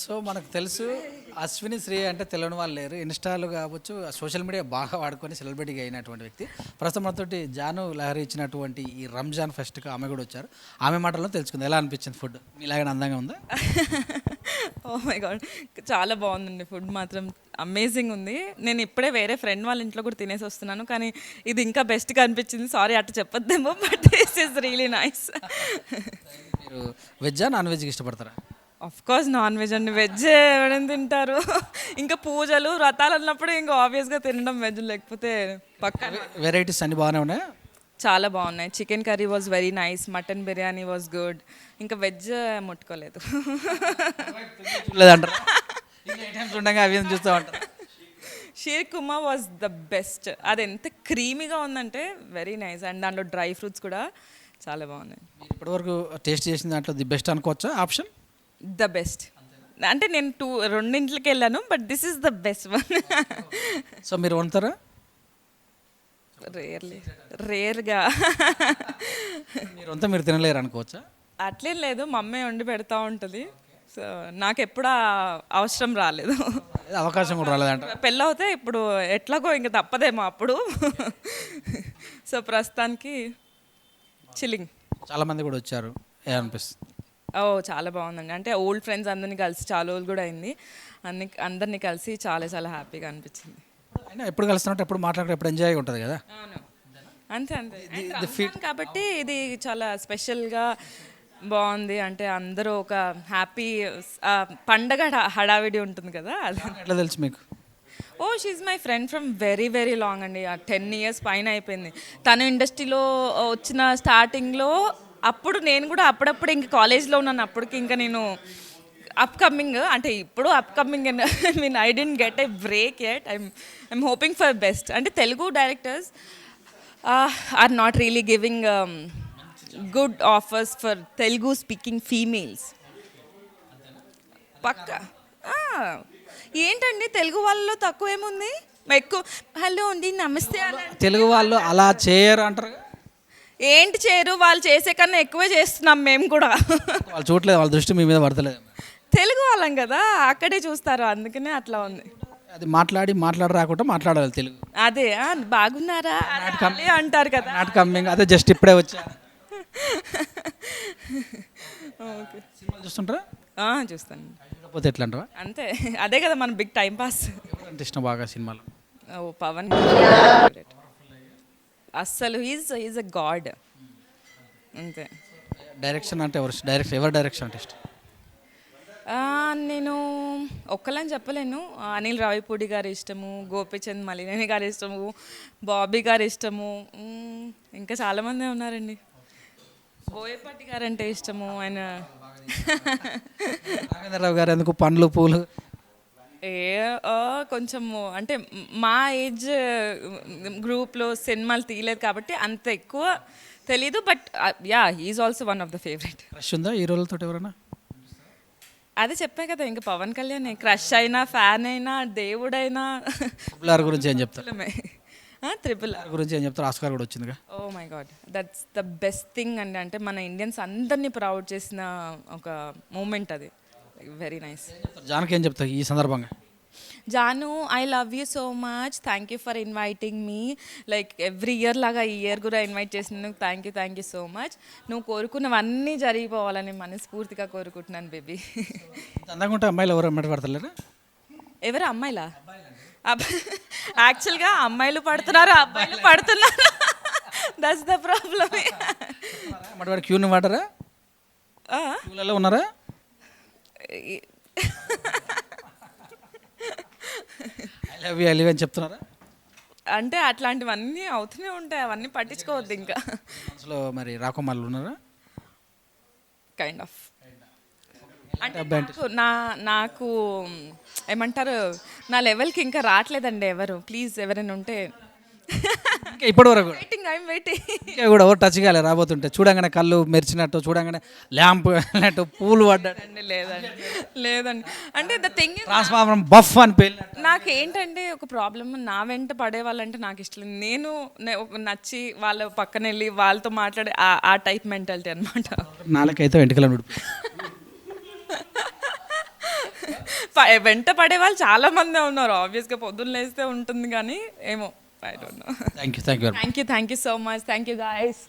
So మనకు తెలుసు అశ్విని శ్రీ అంటే తెలియని వాళ్ళు లేరు. ఇన్స్టాలు కావచ్చు సోషల్ మీడియా బాగా వాడుకొని సెలబ్రిటీగా అయినటువంటి వ్యక్తి. ప్రస్తుతం మనతోటి జాను లహరి ఇచ్చినటువంటి ఈ రంజాన్ ఫెస్ట్కి ఆమె కూడా వచ్చారు. ఆమె మాటల్లో తెలుసుకుంది. ఎలా అనిపించింది ఫుడ్? మీలాగే అందంగా ఉందా? ఓ మై గాడ్ చాలా బాగుందండి ఫుడ్ మాత్రం. అమేజింగ్ ఉంది. నేను ఇప్పుడే వేరే ఫ్రెండ్ వాళ్ళ ఇంట్లో కూడా తినేసి వస్తున్నాను. కానీ ఇది ఇంకా బెస్ట్గా అనిపించింది. సారీ అట్లా చెప్పొద్దేమో but this is really nice మీరు వెజ్జా నాన్ వెజ్కి ఇష్టపడతారా? ఆఫ్ కోర్స్ నాన్ వెజ్ అండి. వెజ్ ఎవరైనా తింటారు. ఇంకా పూజలు వ్రతాలు అన్నప్పుడు ఇంకా ఆబ్వియస్గా తినడం వెజ్ లేకపోతే పక్క. వెరైటీస్ అన్ని బాగానే ఉన్నాయా? చాలా బాగున్నాయి. Chicken curry was very nice mutton biryani was good ఇంకా వెజ్ ముట్టుకోలేదు. ఉండగా అవి ఏం చూస్తూ ఉంటారు sheer khurma was the best అది ఎంత క్రీమీగా ఉందంటే వెరీ నైస్ అండ్ దాంట్లో డ్రై ఫ్రూట్స్ కూడా చాలా బాగున్నాయి. ఇప్పటివరకు టేస్ట్ చేసిన దాంట్లో ది బెస్ట్ అనుకోవచ్చా? ఆప్షన్? ద బెస్ట్ అంటే నేను టూ రెండింటికి వెళ్ళాను but this is the best one so మీరు వండుతారా? రేర్లీ రేర్గా మీరు మీరు తినలేరు అనుకోవచ్చా? అట్లేం లేదు మమ్మీ వండి పెడతా ఉంటుంది. సో నాకు ఎప్పుడు అవసరం రాలేదు. అవకాశం కూడా రాలేదంట. పెళ్ళవుతే ఇప్పుడు ఎట్లాగో ఇంకా తప్పదేమో అప్పుడు. సో ప్రస్తుతానికి చిల్లింగ్ చాలా మంది కూడా వచ్చారు ఏ అనిపిస్తుంది ఓ చాలా బాగుందండి. అంటే ఓల్డ్ ఫ్రెండ్స్ అందరినీ కలిసి చాలా రోజులు కూడా అయింది. అన్ని అందరినీ కలిసి చాలా చాలా హ్యాపీగా అనిపించింది. అయినా ఎప్పుడు కలుస్తున్నట్టు ఎప్పుడు మాట్లాడితే ఎప్పుడు ఎంజాయ్ ఉంటుంది కదా? అవును. అంతే అంతే. రంజాన్ కాబట్టి ఇది చాలా స్పెషల్గా బాగుంది. అంటే అందరూ ఒక హ్యాపీ పండగ హడా- హడావిడి ఉంటుంది కదా అది. ఎట్లా తెలుసు మీకు? ఓ she's my friend from very very long అండి. టెన్ ఇయర్స్ పైన అయిపోయింది. తను ఇండస్ట్రీలో వచ్చిన స్టార్టింగ్లో అప్పుడు నేను కూడా అప్పుడప్పుడు ఇంక కాలేజ్లో ఉన్నాను. అప్పటికి ఇంకా నేను అప్కమింగ్ అంటే ఇప్పుడు upcoming I mean I didn't get I break at I'm I'm hoping for best అంటే Telugu directors are not really giving good offers for Telugu speaking females పక్క ఏంటండి? తెలుగు వాళ్ళలో తక్కువ ఏముంది? ఎక్కువ హలో అండి నమస్తే తెలుగు వాళ్ళు అలా చేయరు అంటారు ఏంటి చేయరు వాళ్ళు చేసే కన్నా ఎక్కువే చేస్తున్నాం మేము కూడా. వాళ్ళు చూడలేదు వాళ్ళ దృష్టి మీ మీద పడతలేదు. తెలుగు వాళ్ళం కదా అక్కడే చూస్తారు అందుకనే అట్లా ఉంది. అది మాట్లాడి మాట్లాడ రాకుండా మాట్లాడాలి తెలుగు. అదే ఆ, బాగున్నారా? అదే అంటారు కదా. నాట్ కమ్మింగ్ అదే జస్ట్ ఇప్పుడే వచ్చా. ఓకే. సినిమాలు చూస్తుంటారా? ఆ, చూస్తాను. లేకపోతే ఎట్లా అంటావా అంతే. అదే కదా మన బిగ్ టైం పాస్. ఎవరంటే ఇష్టం బాగా సినిమాలు? ఓ పవన్ అస్సలు ఈజ్ ఈజ్ అ గాడ్ అంతే. డైరెక్షన్ అంటే ఎవరు? డైరెక్షన్ ఎవరు డైరెక్షన్ అంటే ఇష్టం? నేను ఒక్కలని చెప్పలేను. అనిల్ రావిపూడి గారి ఇష్టము గోపిచంద్ మలినేని గారి ఇష్టము బాబీ గారి ఇష్టము. ఇంకా చాలామంది ఉన్నారండి. బోయపాటి గారు అంటే ఇష్టము ఆయన నాగేంద్రరావు గారు ఎందుకు పండ్లు పూలు ఏ కొంచెము అంటే మా ఏజ్ గ్రూప్లో సినిమాలు తీయలేదు కాబట్టి అంత ఎక్కువ తెలీదు but yeah he's also one of the favourite. Crush ఉందా హీరోలతో ఎవరైనా? అదే చెప్పా కదా ఇంకా పవన్ కళ్యాణ్ క్రష్ అయినా ఫ్యాన్ అయినా దేవుడైనా. ఆర్ గురించి ఏం చెప్తారు? త్రిపుల్ ఆర్ గురించి ఏం చెప్తారు? ఆస్కార్ కూడా వచ్చిందిగా. ఓ my god that's the best thing అండి. అంటే మన ఇండియన్స్ అందరినీ ప్రౌడ్ చేసిన ఒక మూమెంట్ అది. వెరీ నైస్ జానకి ఏం చెప్తావు ఈ సందర్భంగా? Janu I love you so much thank you for inviting me like every year లాగా ఈ ఇయర్ కూడా ఇన్వైట్ చేసినందుకు thank you thank you so much నువ్వు కోరుకున్నవన్నీ జరిగిపోవాలని మనస్ఫూర్తిగా కోరుకుంటున్నాను బేబీ అందంగా అమ్మాయిలు ఎవరు పడతలేరా? ఎవరు అమ్మాయిలా? యాక్చువల్గా అమ్మాయిలు పడుతున్నారు అబ్బాయిలు పడుతున్నారు. దట్స్ ద ప్రాబ్లమ్ క్యూని వాడరా? క్యూలలో ఉన్నారా? I love you I live అని చెప్తున్నారా? అంటే అట్లాంటివన్నీ అవుతూనే ఉంటాయి అవన్నీ పట్టించుకోవద్దు ఇంకా. అసలు మరి రాకుమార్లు ఉన్నారా? కైండ్ ఆఫ్ అంటే నాకు నా నాకు ఏమంటారు నా లెవెల్కి ఇంకా రావట్లేదండి ఎవరు. ప్లీజ్ ఎవరైనా ఉంటే ఇంకా ఇప్పటి వరకు వెయిటింగ్ ఐఎమ్ వెయిటింగ్ ఇంకా కూడా ఎవరు టచ్ కాలే రాబోతుంటే. చూడంగానే కళ్ళు మెరిచినట్టు చూడంగానే ల్యాంప్ వెళ్ళినట్టు పూలు పడ్డట్టు లేదండి లేదండి. అంటే ద థింగ్ ట్రాన్స్ఫార్మర్ బఫ్ అని పేలినట్టు. నాకు ఏంటంటే ఒక ప్రాబ్లమ్ నా వెంట పడే వాళ్ళంటే నాకు ఇష్టం. నేను నచ్చి వాళ్ళ పక్కన వెళ్ళి వాళ్ళతో మాట్లాడే ఆ- టైప్ మెంటాలిటీ అనమాట ఉడిపి ప- వెంట పడే వాళ్ళు చాలా మందే ఉన్నారు ఆబ్వియస్గా పొద్దున్న లేస్తే ఉంటుంది కానీ ఏమో. I don't know. Thank you. Thank you. Thank you. Thank you so much. Thank you, guys.